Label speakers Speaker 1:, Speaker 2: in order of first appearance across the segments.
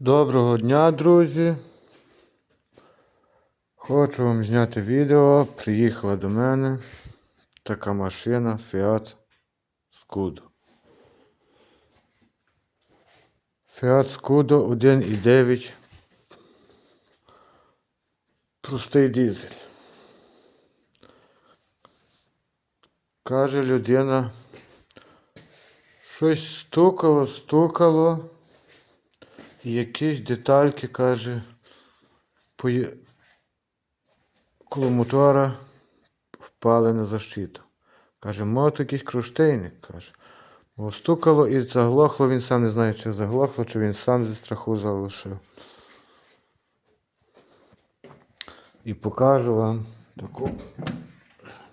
Speaker 1: Доброго дня, друзі. Хочу вам зняти відео. Приїхала до мене така машина Fiat Scudo. Fiat Scudo 1.9. Простий дизель. Каже людина, щось стукало, стукало. І якісь детальки, каже, пої- коло мотора впали на защиту. Каже, може якийсь кронштейник, каже. Бо і заглохло, він сам не знає, чи заглохло, чи він сам зі страху залишив. І покажу вам таку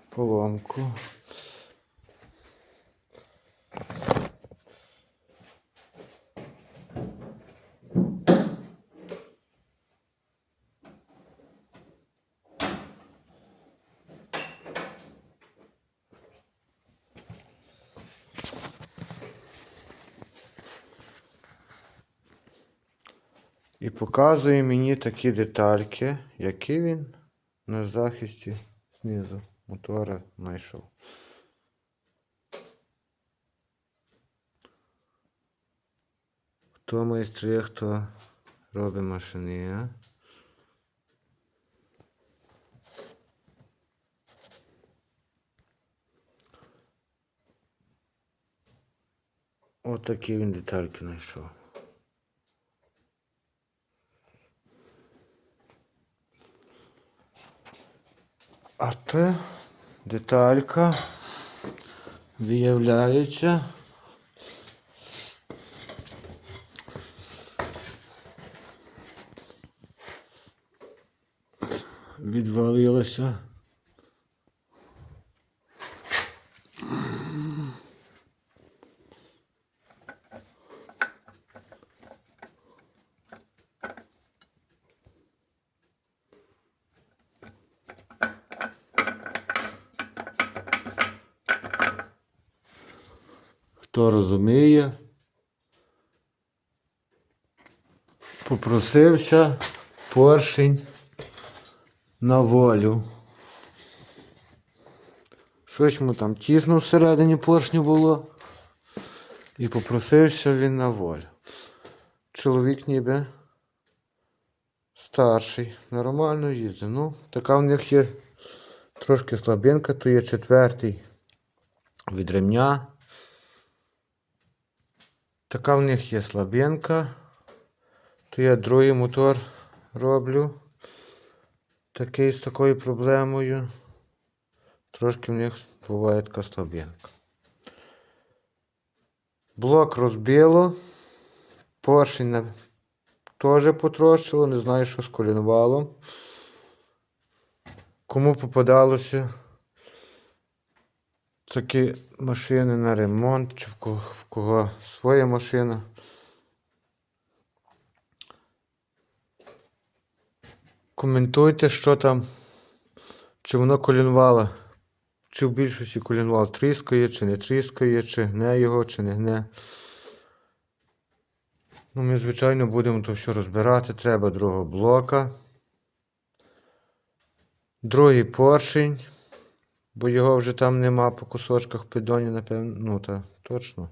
Speaker 1: поломку. І показує мені такі детальки, які він на захисті знизу мотора знайшов. Хто майстри, хто робить машини, а? Отакі він детальки знайшов. А це деталька виявляється. Відвалилася. Хто розуміє, попросився поршень на волю. Щось йому там тісно всередині поршню було. І попросився він на волю. Чоловік ніби старший, нормально їздить. Ну, така в них є трошки слабинка, то є четвертий від ремня. Така в них є слабинка. То я другий мотор роблю. Такий з такою проблемою. Трошки в них буває така слабинка. Блок розбило. Поршень теж потрощило, не знаю, що з колінвалом. Кому попадалося такі машини на ремонт, чи в кого, в кого своя машина. Коментуйте, що там, чи воно колінвала, чи в більшості колінвал тріскає, чи не тріскає, чи гне його, чи не гне. Ну, ми, звичайно, будемо то все розбирати. Треба другого блока. Другий поршень, бо його вже там нема по кусочках в піддоні, напевно. Ну, та точно.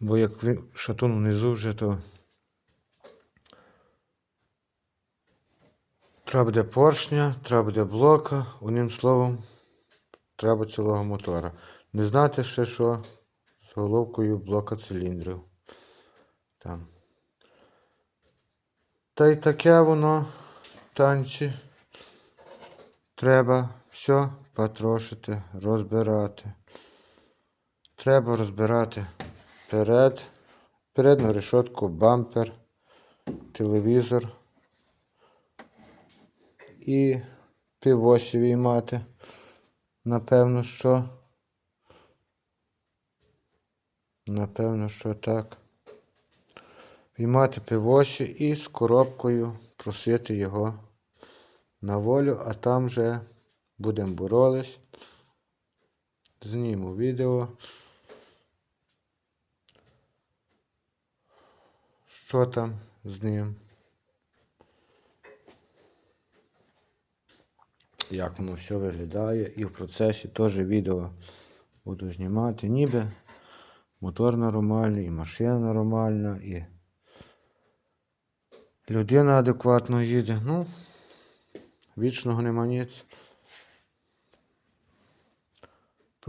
Speaker 1: Бо як він шатун внизу вже, то. Треба буде поршня, треба буде блока, одним словом, треба цілого мотора. Не знати ще, що з головкою блока циліндрів. Там. Та й таке воно танці. Треба все потрошити, розбирати. Треба розбирати перед, передню решетку, бампер, телевізор і півосі виймати. Напевно, що. Напевно, що так. Виймати півосі і з коробкою просити його на волю, а там вже будемо боролись. Зніму відео. Що там з ним. Як воно все виглядає. І в процесі теж відео буду знімати. Ніби мотор нормальний, і машина нормальна, і людина адекватно їде. Ну, вічного нема ніц.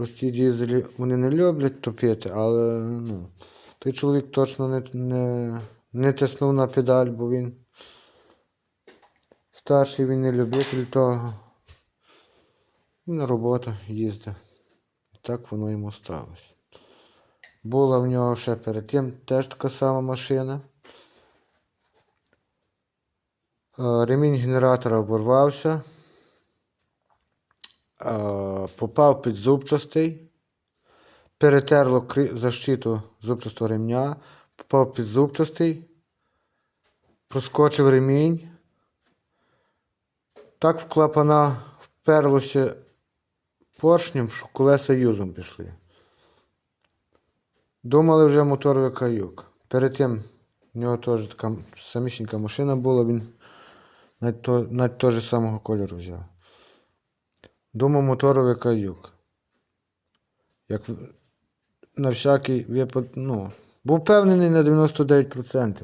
Speaker 1: Прості дізелі вони не люблять топити, але ну, той чоловік точно не, не, не тиснув на педаль, бо він старший, він не любитель того. І на роботу їздить. І так воно йому сталося. Була в нього ще перед тим теж така сама машина. Е, Ремінь генератора оборвався. Попав під зубчастий. Перетерло защиту зубчастого ремня. Попав під зубчастий. Проскочив ремінь. Так в клапана вперлося поршнем, що колеса юзом пішли. Думали вже моторовий каюк. Перед тим в нього теж така самісінька машина була, він навіть того самого кольору взяв. Думав моторовий каюк. Як на всякий ну, був впевнений на 99%.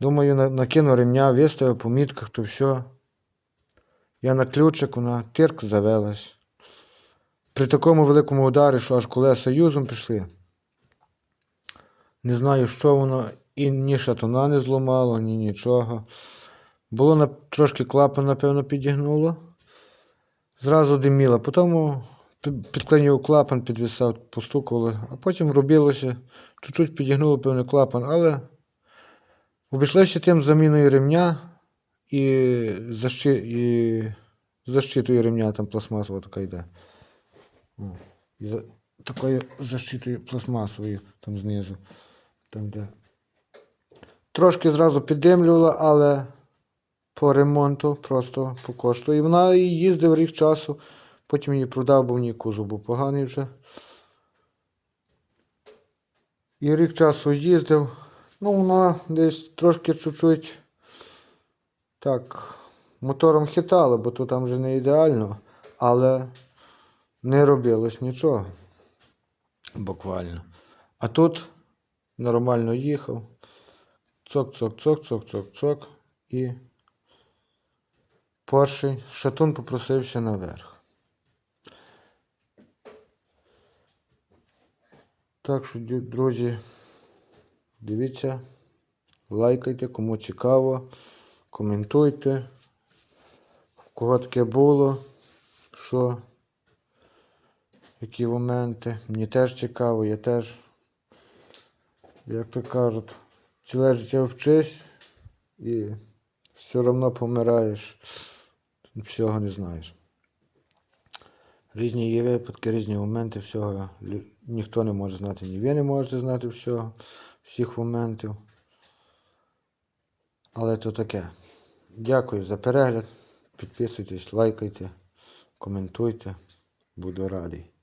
Speaker 1: Думаю, на- накину ремня, виставив по мітках, то все. Я на ключик, вона тирк завелась. При такому великому ударі, що аж колеса юзом пішли. Не знаю, що воно, і ні шатуна не зламало, ні нічого. Було на, трошки клапан, напевно, підігнуло. Зразу диміло. Потім під- підклинював клапан, підвисав, постукували, а потім робилося. Чуть-чуть підігнуло певний клапан, але обійшлося тим заміною ремня і, защи, і защитою ремня, там пластмасова така йде. І за, такою защитою пластмасовою там знизу. Там, де. Трошки зразу піддимлювала, але по ремонту просто по кошту. І вона їздив рік часу, потім її продав, бо в ній кузов був поганий вже. І рік часу їздив. Ну, вона десь трошки чуть-чуть так, мотором хитала, бо то там вже не ідеально, але не робилось нічого. Буквально. А тут нормально їхав. Цок, цок, цок, цок, цок, цок. І перший шатун попросився наверх. Так що, друзі, дивіться, лайкайте, кому цікаво, коментуйте, в кого таке було, що, які моменти. Мені теж цікаво, я теж, як то кажуть, ціле життя вчись і все одно помираєш, всього не знаєш. Різні є випадки, різні моменти, всього. Ніхто не може знати, ні ви не можете знати всього, всіх моментів. Але то таке. Дякую за перегляд. Підписуйтесь, лайкайте, коментуйте. Буду радий.